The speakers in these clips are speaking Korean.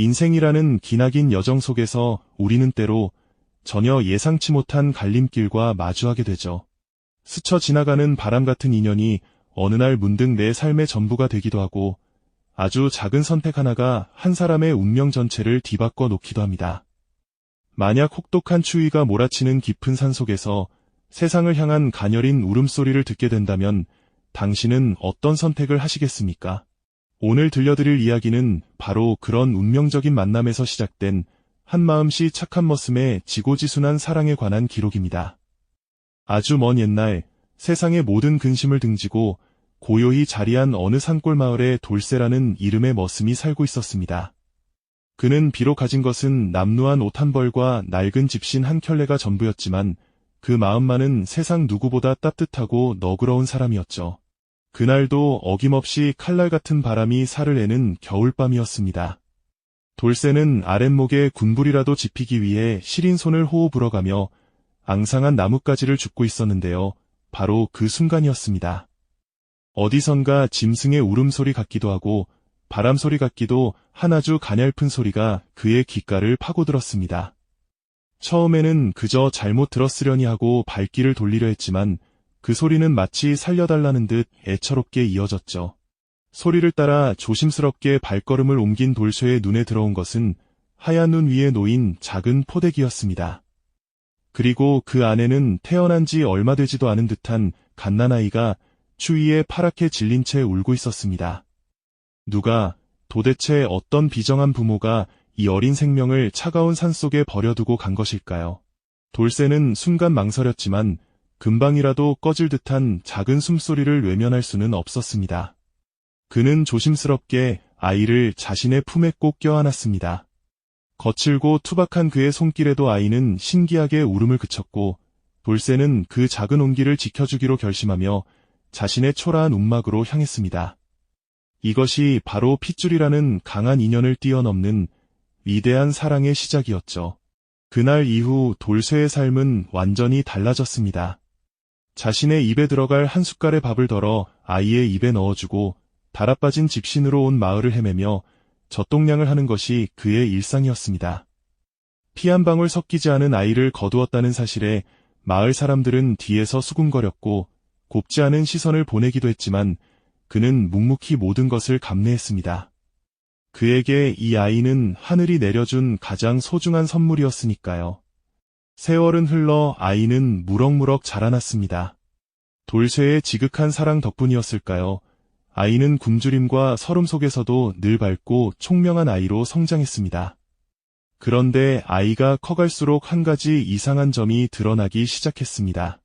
인생이라는 기나긴 여정 속에서 우리는 때로 전혀 예상치 못한 갈림길과 마주하게 되죠. 스쳐 지나가는 바람 같은 인연이 어느 날 문득 내 삶의 전부가 되기도 하고 아주 작은 선택 하나가 한 사람의 운명 전체를 뒤바꿔 놓기도 합니다. 만약 혹독한 추위가 몰아치는 깊은 산 속에서 세상을 향한 가녀린 울음소리를 듣게 된다면 당신은 어떤 선택을 하시겠습니까? 오늘 들려드릴 이야기는 바로 그런 운명적인 만남에서 시작된 한마음씨 착한 머슴의 지고지순한 사랑에 관한 기록입니다. 아주 먼 옛날 세상의 모든 근심을 등지고 고요히 자리한 어느 산골 마을에 돌쇠라는 이름의 머슴이 살고 있었습니다. 그는 비록 가진 것은 남루한 옷 한 벌과 낡은 집신 한 켤레가 전부였지만 그 마음만은 세상 누구보다 따뜻하고 너그러운 사람이었죠. 그날도 어김없이 칼날 같은 바람이 살을 내는 겨울밤이었습니다. 돌쇠는 아랫목에 군불이라도 지피기 위해 시린 손을 호호 불어가며 앙상한 나뭇가지를 줍고 있었는데요. 바로 그 순간이었습니다. 어디선가 짐승의 울음소리 같기도 하고 바람소리 같기도 한 아주 가냘픈 소리가 그의 귓가를 파고들었습니다. 처음에는 그저 잘못 들었으려니 하고 발길을 돌리려 했지만 그 소리는 마치 살려달라는 듯 애처롭게 이어졌죠. 소리를 따라 조심스럽게 발걸음을 옮긴 돌쇠의 눈에 들어온 것은 하얀 눈 위에 놓인 작은 포대기였습니다. 그리고 그 안에는 태어난 지 얼마 되지도 않은 듯한 갓난아이가 추위에 파랗게 질린 채 울고 있었습니다. 누가 도대체 어떤 비정한 부모가 이 어린 생명을 차가운 산속에 버려두고 간 것일까요? 돌쇠는 순간 망설였지만 금방이라도 꺼질 듯한 작은 숨소리를 외면할 수는 없었습니다. 그는 조심스럽게 아이를 자신의 품에 꼭 껴안았습니다. 거칠고 투박한 그의 손길에도 아이는 신기하게 울음을 그쳤고 돌쇠는 그 작은 온기를 지켜주기로 결심하며 자신의 초라한 움막으로 향했습니다. 이것이 바로 핏줄이라는 강한 인연을 뛰어넘는 위대한 사랑의 시작이었죠. 그날 이후 돌쇠의 삶은 완전히 달라졌습니다. 자신의 입에 들어갈 한 숟갈의 밥을 덜어 아이의 입에 넣어주고 달아빠진 집신으로 온 마을을 헤매며 젖동량을 하는 것이 그의 일상이었습니다. 피 한 방울 섞이지 않은 아이를 거두었다는 사실에 마을 사람들은 뒤에서 수군거렸고 곱지 않은 시선을 보내기도 했지만 그는 묵묵히 모든 것을 감내했습니다. 그에게 이 아이는 하늘이 내려준 가장 소중한 선물이었으니까요. 세월은 흘러 아이는 무럭무럭 자라났습니다. 돌쇠의 지극한 사랑 덕분이었을까요? 아이는 굶주림과 서름 속에서도 늘 밝고 총명한 아이로 성장했습니다. 그런데 아이가 커갈수록 한 가지 이상한 점이 드러나기 시작했습니다.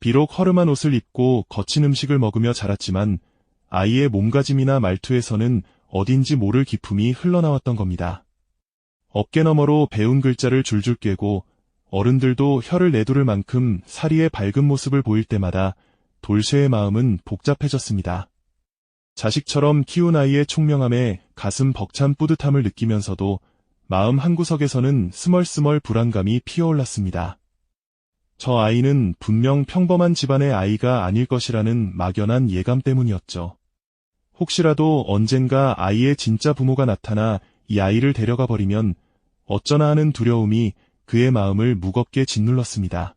비록 허름한 옷을 입고 거친 음식을 먹으며 자랐지만 아이의 몸가짐이나 말투에서는 어딘지 모를 기품이 흘러나왔던 겁니다. 어깨 너머로 배운 글자를 줄줄 꿰고 어른들도 혀를 내두를 만큼 사리의 밝은 모습을 보일 때마다 돌쇠의 마음은 복잡해졌습니다. 자식처럼 키운 아이의 총명함에 가슴 벅찬 뿌듯함을 느끼면서도 마음 한구석에서는 스멀스멀 불안감이 피어올랐습니다. 저 아이는 분명 평범한 집안의 아이가 아닐 것이라는 막연한 예감 때문이었죠. 혹시라도 언젠가 아이의 진짜 부모가 나타나 이 아이를 데려가 버리면 어쩌나 하는 두려움이 그의 마음을 무겁게 짓눌렀습니다.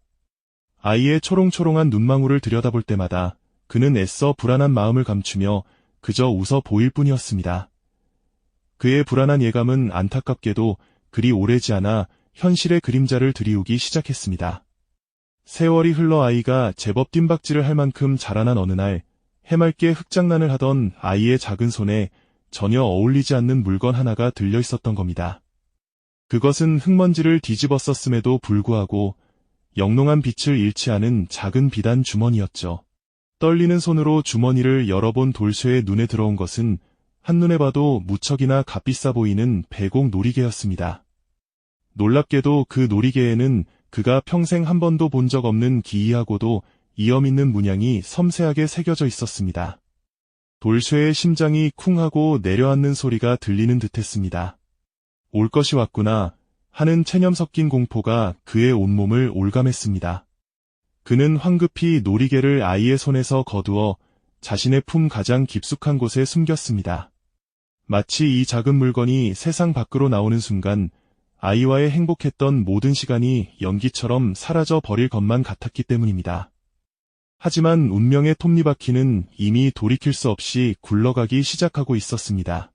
아이의 초롱초롱한 눈망울을 들여다볼 때마다 그는 애써 불안한 마음을 감추며 그저 웃어 보일 뿐이었습니다. 그의 불안한 예감은 안타깝게도 그리 오래지 않아 현실의 그림자를 들이우기 시작했습니다. 세월이 흘러 아이가 제법 뜀박질을 할 만큼 자라난 어느 날 해맑게 흙장난을 하던 아이의 작은 손에 전혀 어울리지 않는 물건 하나가 들려 있었던 겁니다. 그것은 흙먼지를 뒤집었었음에도 불구하고 영롱한 빛을 잃지 않은 작은 비단 주머니였죠. 떨리는 손으로 주머니를 열어본 돌쇠의 눈에 들어온 것은 한눈에 봐도 무척이나 값비싸 보이는 배공 놀이개였습니다. 놀랍게도 그 놀이개에는 그가 평생 한 번도 본 적 없는 기이하고도 이염 있는 문양이 섬세하게 새겨져 있었습니다. 돌쇠의 심장이 쿵 하고 내려앉는 소리가 들리는 듯했습니다. 올 것이 왔구나 하는 체념 섞인 공포가 그의 온몸을 올감했습니다. 그는 황급히 놀이개를 아이의 손에서 거두어 자신의 품 가장 깊숙한 곳에 숨겼습니다. 마치 이 작은 물건이 세상 밖으로 나오는 순간 아이와의 행복했던 모든 시간이 연기처럼 사라져 버릴 것만 같았기 때문입니다. 하지만 운명의 톱니바퀴는 이미 돌이킬 수 없이 굴러가기 시작하고 있었습니다.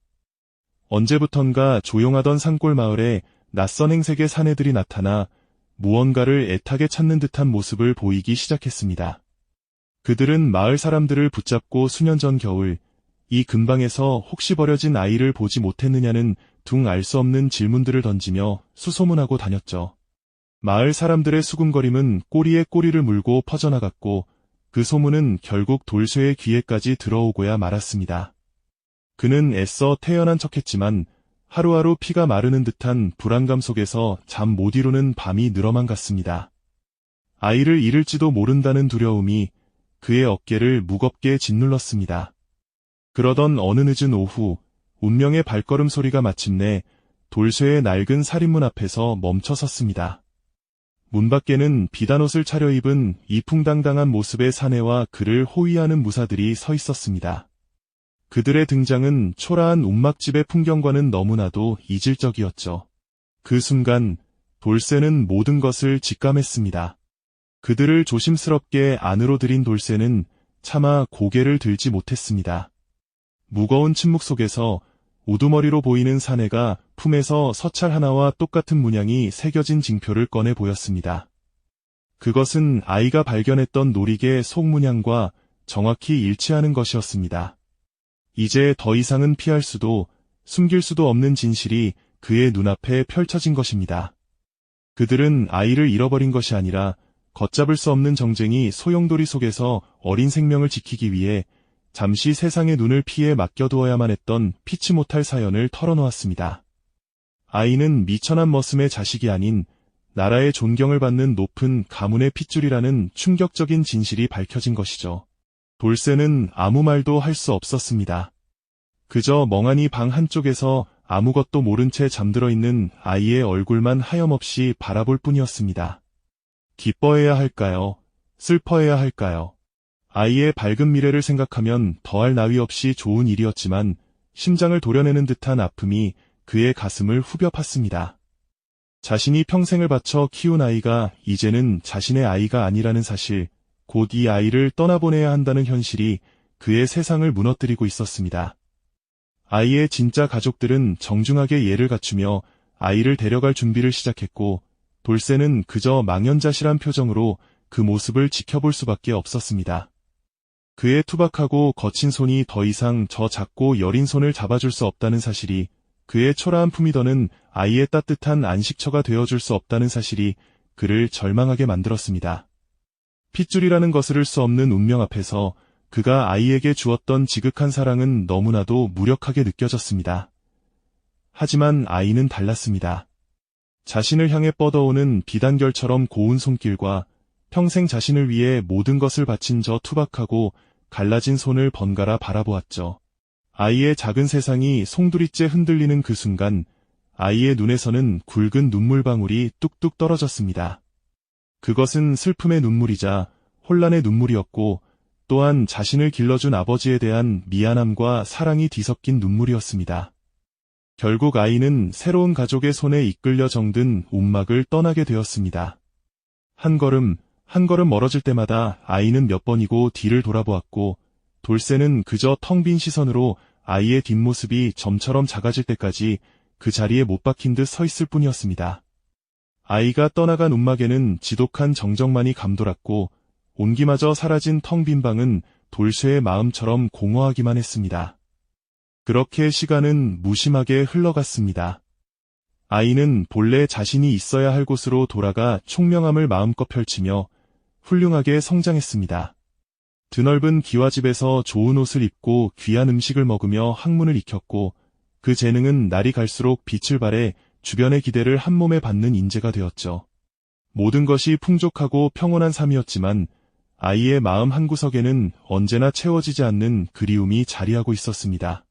언제부턴가 조용하던 산골 마을에 낯선 행색의 사내들이 나타나 무언가를 애타게 찾는 듯한 모습을 보이기 시작했습니다. 그들은 마을 사람들을 붙잡고 수년 전 겨울 이 근방에서 혹시 버려진 아이를 보지 못했느냐는 둥 알 수 없는 질문들을 던지며 수소문하고 다녔죠. 마을 사람들의 수군거림은 꼬리에 꼬리를 물고 퍼져나갔고 그 소문은 결국 돌쇠의 귀에까지 들어오고야 말았습니다. 그는 애써 태연한 척했지만 하루하루 피가 마르는 듯한 불안감 속에서 잠 못 이루는 밤이 늘어만 갔습니다. 아이를 잃을지도 모른다는 두려움이 그의 어깨를 무겁게 짓눌렀습니다. 그러던 어느 늦은 오후 운명의 발걸음 소리가 마침내 돌쇠의 낡은 살인문 앞에서 멈춰 섰습니다. 문 밖에는 비단옷을 차려입은 이풍당당한 모습의 사내와 그를 호위하는 무사들이 서 있었습니다. 그들의 등장은 초라한 움막집의 풍경과는 너무나도 이질적이었죠. 그 순간 돌쇠는 모든 것을 직감했습니다. 그들을 조심스럽게 안으로 들인 돌쇠는 차마 고개를 들지 못했습니다. 무거운 침묵 속에서 우두머리로 보이는 사내가 품에서 서찰 하나와 똑같은 문양이 새겨진 징표를 꺼내 보였습니다. 그것은 아이가 발견했던 놀이개 속문양과 정확히 일치하는 것이었습니다. 이제 더 이상은 피할 수도 숨길 수도 없는 진실이 그의 눈앞에 펼쳐진 것입니다. 그들은 아이를 잃어버린 것이 아니라 걷잡을 수 없는 정쟁이 소용돌이 속에서 어린 생명을 지키기 위해 잠시 세상의 눈을 피해 맡겨두어야만 했던 피치 못할 사연을 털어놓았습니다. 아이는 미천한 머슴의 자식이 아닌 나라의 존경을 받는 높은 가문의 핏줄이라는 충격적인 진실이 밝혀진 것이죠. 돌쇠는 아무 말도 할 수 없었습니다. 그저 멍하니 방 한쪽에서 아무것도 모른 채 잠들어 있는 아이의 얼굴만 하염없이 바라볼 뿐이었습니다. 기뻐해야 할까요? 슬퍼해야 할까요? 아이의 밝은 미래를 생각하면 더할 나위 없이 좋은 일이었지만 심장을 도려내는 듯한 아픔이 그의 가슴을 후벼 팠습니다. 자신이 평생을 바쳐 키운 아이가 이제는 자신의 아이가 아니라는 사실, 곧 이 아이를 떠나보내야 한다는 현실이 그의 세상을 무너뜨리고 있었습니다. 아이의 진짜 가족들은 정중하게 예를 갖추며 아이를 데려갈 준비를 시작했고, 돌쇠는 그저 망연자실한 표정으로 그 모습을 지켜볼 수밖에 없었습니다. 그의 투박하고 거친 손이 더 이상 저 작고 여린 손을 잡아줄 수 없다는 사실이 그의 초라한 품이 더는 아이의 따뜻한 안식처가 되어줄 수 없다는 사실이 그를 절망하게 만들었습니다. 핏줄이라는 것을 수 없는 운명 앞에서 그가 아이에게 주었던 지극한 사랑은 너무나도 무력하게 느껴졌습니다. 하지만 아이는 달랐습니다. 자신을 향해 뻗어오는 비단결처럼 고운 손길과 평생 자신을 위해 모든 것을 바친 저 투박하고 갈라진 손을 번갈아 바라보았죠. 아이의 작은 세상이 송두리째 흔들리는 그 순간 아이의 눈에서는 굵은 눈물방울이 뚝뚝 떨어졌습니다. 그것은 슬픔의 눈물이자 혼란의 눈물이었고 또한 자신을 길러준 아버지에 대한 미안함과 사랑이 뒤섞인 눈물이었습니다. 결국 아이는 새로운 가족의 손에 이끌려 정든 움막을 떠나게 되었습니다. 한 걸음, 한 걸음 멀어질 때마다 아이는 몇 번이고 뒤를 돌아보았고 돌쇠는 그저 텅 빈 시선으로 아이의 뒷모습이 점처럼 작아질 때까지 그 자리에 못 박힌 듯 서 있을 뿐이었습니다. 아이가 떠나간 움막에는 지독한 정적만이 감돌았고 온기마저 사라진 텅 빈 방은 돌쇠의 마음처럼 공허하기만 했습니다. 그렇게 시간은 무심하게 흘러갔습니다. 아이는 본래 자신이 있어야 할 곳으로 돌아가 총명함을 마음껏 펼치며 훌륭하게 성장했습니다. 드넓은 기와집에서 좋은 옷을 입고 귀한 음식을 먹으며 학문을 익혔고 그 재능은 날이 갈수록 빛을 발해 주변의 기대를 한 몸에 받는 인재가 되었죠. 모든 것이 풍족하고 평온한 삶이었지만 아이의 마음 한구석에는 언제나 채워지지 않는 그리움이 자리하고 있었습니다.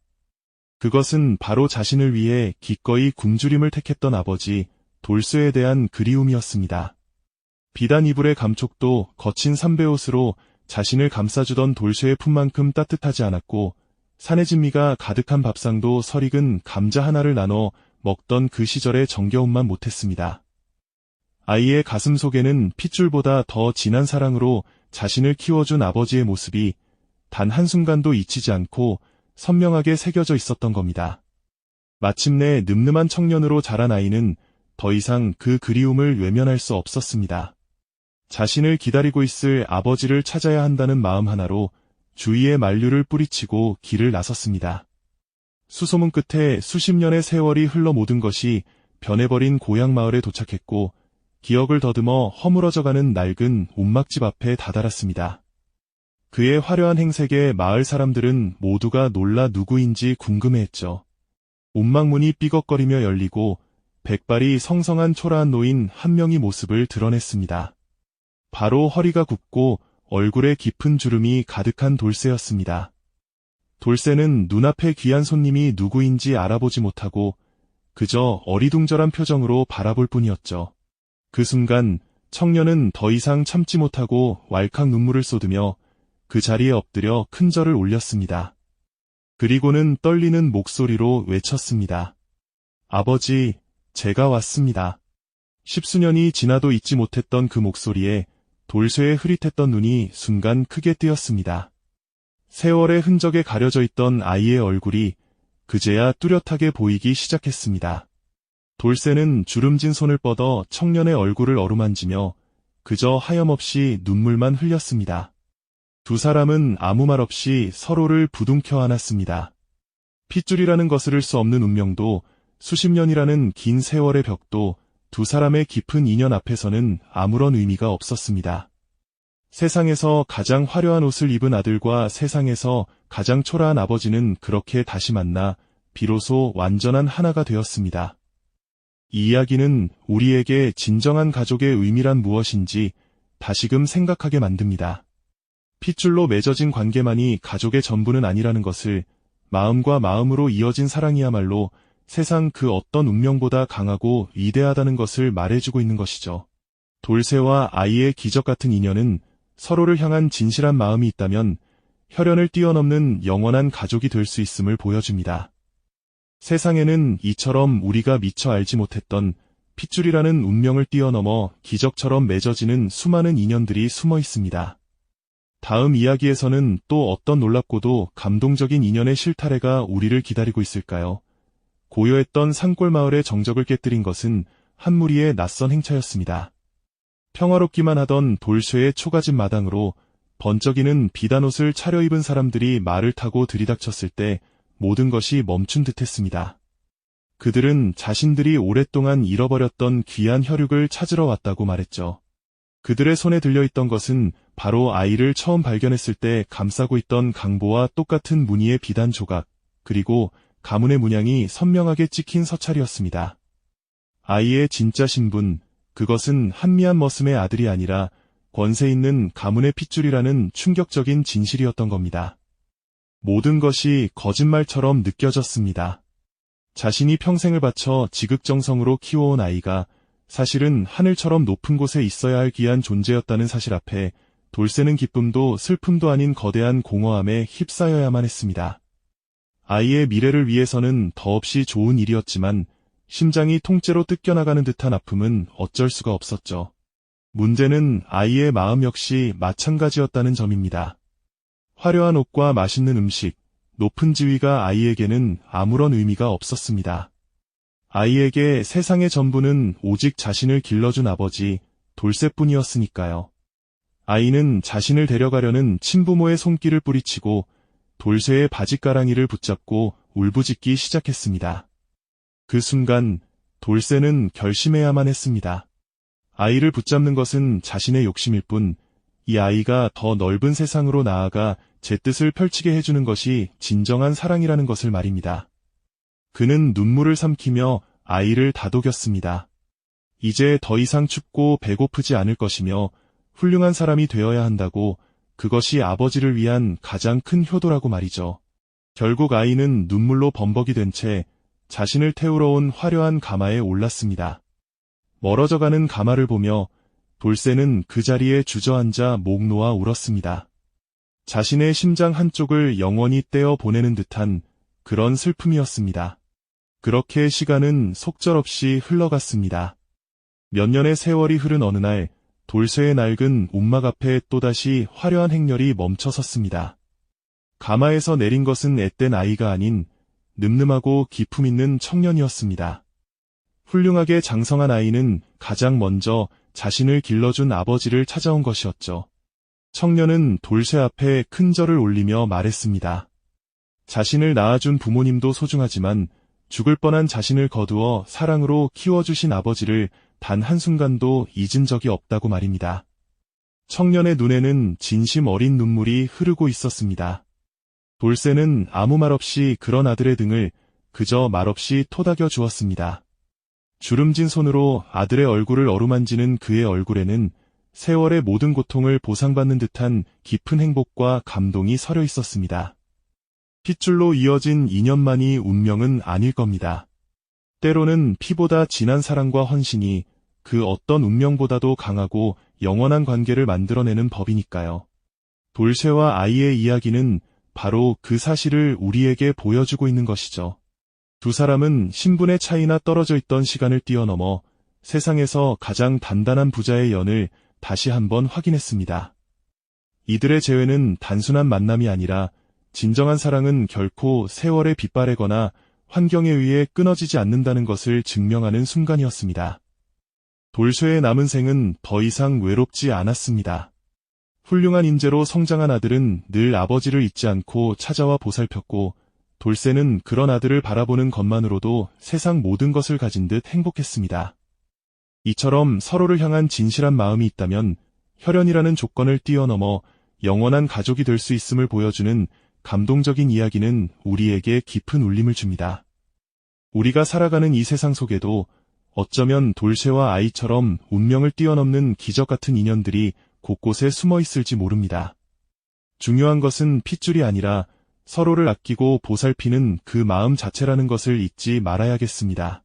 그것은 바로 자신을 위해 기꺼이 굶주림을 택했던 아버지 돌쇠에 대한 그리움이었습니다. 비단 이불의 감촉도 거친 삼배옷으로 자신을 감싸주던 돌쇠의 품만큼 따뜻하지 않았고 산의 진미가 가득한 밥상도 설익은 감자 하나를 나눠 먹던 그 시절의 정겨움만 못했습니다. 아이의 가슴 속에는 핏줄보다 더 진한 사랑으로 자신을 키워준 아버지의 모습이 단 한순간도 잊히지 않고 선명하게 새겨져 있었던 겁니다. 마침내 늠름한 청년으로 자란 아이는 더 이상 그 그리움을 외면할 수 없었습니다. 자신을 기다리고 있을 아버지를 찾아야 한다는 마음 하나로 주위의 만류를 뿌리치고 길을 나섰습니다. 수소문 끝에 수십 년의 세월이 흘러 모든 것이 변해버린 고향 마을에 도착했고 기억을 더듬어 허물어져가는 낡은 옥막집 앞에 다다랐습니다. 그의 화려한 행색에 마을 사람들은 모두가 놀라 누구인지 궁금해했죠. 옥막문이 삐걱거리며 열리고 백발이 성성한 초라한 노인 한 명이 모습을 드러냈습니다. 바로 허리가 굽고 얼굴에 깊은 주름이 가득한 돌쇠였습니다. 돌쇠는 눈앞에 귀한 손님이 누구인지 알아보지 못하고 그저 어리둥절한 표정으로 바라볼 뿐이었죠. 그 순간 청년은 더 이상 참지 못하고 왈칵 눈물을 쏟으며 그 자리에 엎드려 큰 절을 올렸습니다. 그리고는 떨리는 목소리로 외쳤습니다. 아버지, 제가 왔습니다. 십수년이 지나도 잊지 못했던 그 목소리에 돌쇠의 흐릿했던 눈이 순간 크게 뜨였습니다. 세월의 흔적에 가려져 있던 아이의 얼굴이 그제야 뚜렷하게 보이기 시작했습니다. 돌쇠는 주름진 손을 뻗어 청년의 얼굴을 어루만지며 그저 하염없이 눈물만 흘렸습니다. 두 사람은 아무 말 없이 서로를 부둥켜 안았습니다. 핏줄이라는 것을 수 없는 운명도 수십 년이라는 긴 세월의 벽도 두 사람의 깊은 인연 앞에서는 아무런 의미가 없었습니다. 세상에서 가장 화려한 옷을 입은 아들과 세상에서 가장 초라한 아버지는 그렇게 다시 만나 비로소 완전한 하나가 되었습니다. 이 이야기는 우리에게 진정한 가족의 의미란 무엇인지 다시금 생각하게 만듭니다. 핏줄로 맺어진 관계만이 가족의 전부는 아니라는 것을 마음과 마음으로 이어진 사랑이야말로 세상 그 어떤 운명보다 강하고 위대하다는 것을 말해주고 있는 것이죠. 돌쇠와 아이의 기적 같은 인연은 서로를 향한 진실한 마음이 있다면 혈연을 뛰어넘는 영원한 가족이 될 수 있음을 보여줍니다. 세상에는 이처럼 우리가 미처 알지 못했던 핏줄이라는 운명을 뛰어넘어 기적처럼 맺어지는 수많은 인연들이 숨어 있습니다. 다음 이야기에서는 또 어떤 놀랍고도 감동적인 인연의 실타래가 우리를 기다리고 있을까요? 고요했던 산골 마을의 정적을 깨뜨린 것은 한 무리의 낯선 행차였습니다. 평화롭기만 하던 돌쇠의 초가집 마당으로 번쩍이는 비단옷을 차려입은 사람들이 말을 타고 들이닥쳤을 때 모든 것이 멈춘 듯 했습니다. 그들은 자신들이 오랫동안 잃어버렸던 귀한 혈육을 찾으러 왔다고 말했죠. 그들의 손에 들려있던 것은 바로 아이를 처음 발견했을 때 감싸고 있던 강보와 똑같은 무늬의 비단 조각, 그리고 가문의 문양이 선명하게 찍힌 서찰이었습니다. 아이의 진짜 신분, 그것은 한미한 머슴의 아들이 아니라 권세 있는 가문의 핏줄이라는 충격적인 진실이었던 겁니다. 모든 것이 거짓말처럼 느껴졌습니다. 자신이 평생을 바쳐 지극정성으로 키워온 아이가 사실은 하늘처럼 높은 곳에 있어야 할 귀한 존재였다는 사실 앞에 돌쇠는 기쁨도 슬픔도 아닌 거대한 공허함에 휩싸여야만 했습니다. 아이의 미래를 위해서는 더없이 좋은 일이었지만 심장이 통째로 뜯겨나가는 듯한 아픔은 어쩔 수가 없었죠. 문제는 아이의 마음 역시 마찬가지였다는 점입니다. 화려한 옷과 맛있는 음식, 높은 지위가 아이에게는 아무런 의미가 없었습니다. 아이에게 세상의 전부는 오직 자신을 길러준 아버지, 돌쇠뿐이었으니까요. 아이는 자신을 데려가려는 친부모의 손길을 뿌리치고 돌쇠의 바지가랑이를 붙잡고 울부짖기 시작했습니다. 그 순간 돌쇠는 결심해야만 했습니다. 아이를 붙잡는 것은 자신의 욕심일 뿐, 이 아이가 더 넓은 세상으로 나아가 제 뜻을 펼치게 해주는 것이 진정한 사랑이라는 것을 말입니다. 그는 눈물을 삼키며 아이를 다독였습니다. 이제 더 이상 춥고 배고프지 않을 것이며 훌륭한 사람이 되어야 한다고 그것이 아버지를 위한 가장 큰 효도라고 말이죠. 결국 아이는 눈물로 범벅이 된 채 자신을 태우러 온 화려한 가마에 올랐습니다. 멀어져가는 가마를 보며 돌쇠는 그 자리에 주저앉아 목 놓아 울었습니다. 자신의 심장 한쪽을 영원히 떼어 보내는 듯한 그런 슬픔이었습니다. 그렇게 시간은 속절없이 흘러갔습니다. 몇 년의 세월이 흐른 어느 날 돌쇠의 낡은 움막 앞에 또다시 화려한 행렬이 멈춰 섰습니다. 가마에서 내린 것은 앳된 아이가 아닌 늠름하고 기품 있는 청년이었습니다. 훌륭하게 장성한 아이는 가장 먼저 자신을 길러준 아버지를 찾아온 것이었죠. 청년은 돌쇠 앞에 큰 절을 올리며 말했습니다. 자신을 낳아준 부모님도 소중하지만 죽을 뻔한 자신을 거두어 사랑으로 키워주신 아버지를 단 한순간도 잊은 적이 없다고 말입니다. 청년의 눈에는 진심 어린 눈물이 흐르고 있었습니다. 돌쇠는 아무 말 없이 그런 아들의 등을 그저 말없이 토닥여 주었습니다. 주름진 손으로 아들의 얼굴을 어루만지는 그의 얼굴에는 세월의 모든 고통을 보상받는 듯한 깊은 행복과 감동이 서려 있었습니다. 핏줄로 이어진 인연만이 운명은 아닐 겁니다. 때로는 피보다 진한 사랑과 헌신이 그 어떤 운명보다도 강하고 영원한 관계를 만들어내는 법이니까요. 돌쇠와 아이의 이야기는 바로 그 사실을 우리에게 보여주고 있는 것이죠. 두 사람은 신분의 차이나 떨어져 있던 시간을 뛰어넘어 세상에서 가장 단단한 부자의 연을 다시 한번 확인했습니다. 이들의 재회는 단순한 만남이 아니라 진정한 사랑은 결코 세월의 빗발에거나 환경에 의해 끊어지지 않는다는 것을 증명하는 순간이었습니다. 돌쇠의 남은 생은 더 이상 외롭지 않았습니다. 훌륭한 인재로 성장한 아들은 늘 아버지를 잊지 않고 찾아와 보살폈고 돌쇠는 그런 아들을 바라보는 것만으로도 세상 모든 것을 가진 듯 행복했습니다. 이처럼 서로를 향한 진실한 마음이 있다면 혈연이라는 조건을 뛰어넘어 영원한 가족이 될 수 있음을 보여주는 감동적인 이야기는 우리에게 깊은 울림을 줍니다. 우리가 살아가는 이 세상 속에도 어쩌면 돌쇠와 아이처럼 운명을 뛰어넘는 기적 같은 인연들이 곳곳에 숨어 있을지 모릅니다. 중요한 것은 핏줄이 아니라 서로를 아끼고 보살피는 그 마음 자체라는 것을 잊지 말아야겠습니다.